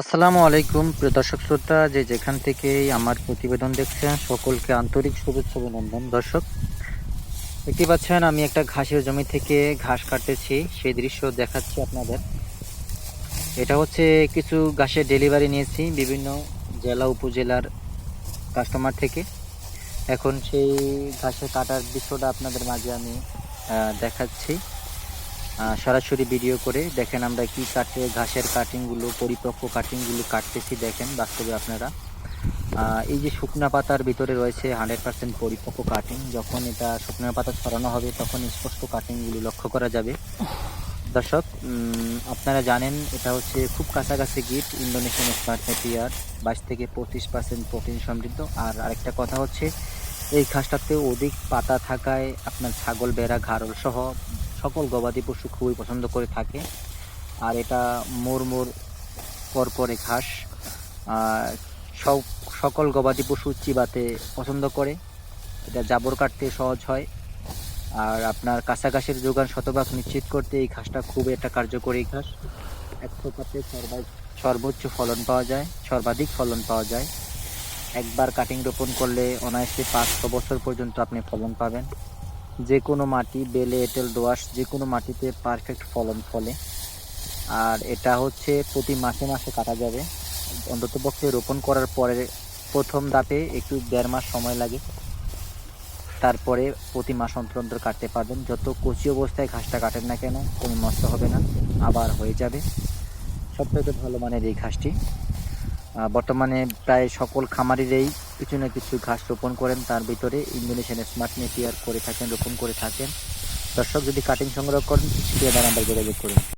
আসসালামু আলাইকুম, প্রিয় দর্শক শ্রোতা, যে যেখান থেকে আমার প্রতিবেদন দেখছেন, সকলকে আন্তরিক শুভেচ্ছা অভিনন্দন দর্শক, দেখতে পাচ্ছেন, আমি একটা ঘাসের জমি থেকে ঘাস কাটতেছি, সেই দৃশ্য দেখাচ্ছি আপনাদের। এটা হচ্ছে কিছু ঘাসের ডেলিভারি নিয়েছি বিভিন্ন জেলা, উপজেলার কাস্টমার থেকে। এখন সেই ঘাসের কাটার দৃশ্যটা আপনাদের মাঝে আমি দেখাচ্ছি। সরাসরি ভিডিও করে দেখেন আমরা কি কাটে, ঘাসের কাটিংগুলো পরিপক্ক কাটিংগুলো কাটতেছি দেখেন বাস্তবে আপনারা। এই যে শুকনা পাতার ভিতরে রয়েছে হান্ড্রেড পার্সেন্ট পরিপক্ক কাটিং যখন এটা শুকনা পাতা ছড়ানো হবে তখন স্পষ্ট কাটিংগুলো লক্ষ্য করা যাবে। দর্শক আপনারা জানেন এটা হচ্ছে খুব কাছাকাছি গিট, ইন্দোনেশিয়ান স্মার্ট নেপিয়ার বাইশ থেকে পঁচিশ পার্সেন্ট প্রোটিন সমৃদ্ধ। আর আরেকটা কথা হচ্ছে, এই ঘাসটাতে অধিক পাতা থাকায় আপনার ছাগল বেড়া ঘাড়ল সহ সকল গবাদি পশু খুবই পছন্দ করে থাকে। আর এটা মোর মোর পরপরে ঘাস সব, সকল গবাদি পশু চিবাতে পছন্দ করে। এটা জাবর কাটতে সহজ হয়। আর আপনার কাঁচা ঘাসের যোগান শতভাগ নিশ্চিত করতে এই ঘাসটা খুবই একটা কার্যকরী ঘাস। এক সর্বা- সর্বোচ্চ ফলন পাওয়া যায়, সর্বাধিক ফলন পাওয়া যায়। একবার কাটিং রোপণ করলে অনায়াসে পাঁচ ছ বছর পর্যন্ত আপনি ফলন পাবেন। যে কোনো মাটি, বেলে, এঁটেল, দোআঁশ যে কোনো মাটিতে পারফেক্ট ফলন ফলে। আর এটা হচ্ছে প্রতি মাসে মাসে কাটা যাবে। অন্ততপক্ষে রোপণ করার পরে প্রথম ধাপে একটু দেড় মাস সময় লাগে। তারপরে প্রতি মাস অন্তর অন্তর কাটতে পারবেন। যত কচি অবস্থায় ঘাসটা কাটেন না কেন, কোনো নষ্ট হবে না, আবার হয়ে যাবে। সবথেকে ভালো মানের এই ঘাসটি। বর্তমানে প্রায় সকল খামারিরাই কিছু না কিছু ঘাস রোপণ করেন, তার ভিতরে ইন্দোনেশিয়ান স্মার্ট নেপিয়ার করে থাকেন, রোপণ করে থাকেন। দর্শক, যদি কাটিং সংগ্রহ করেন সেটা নাম্বার যোগাযোগ করুন।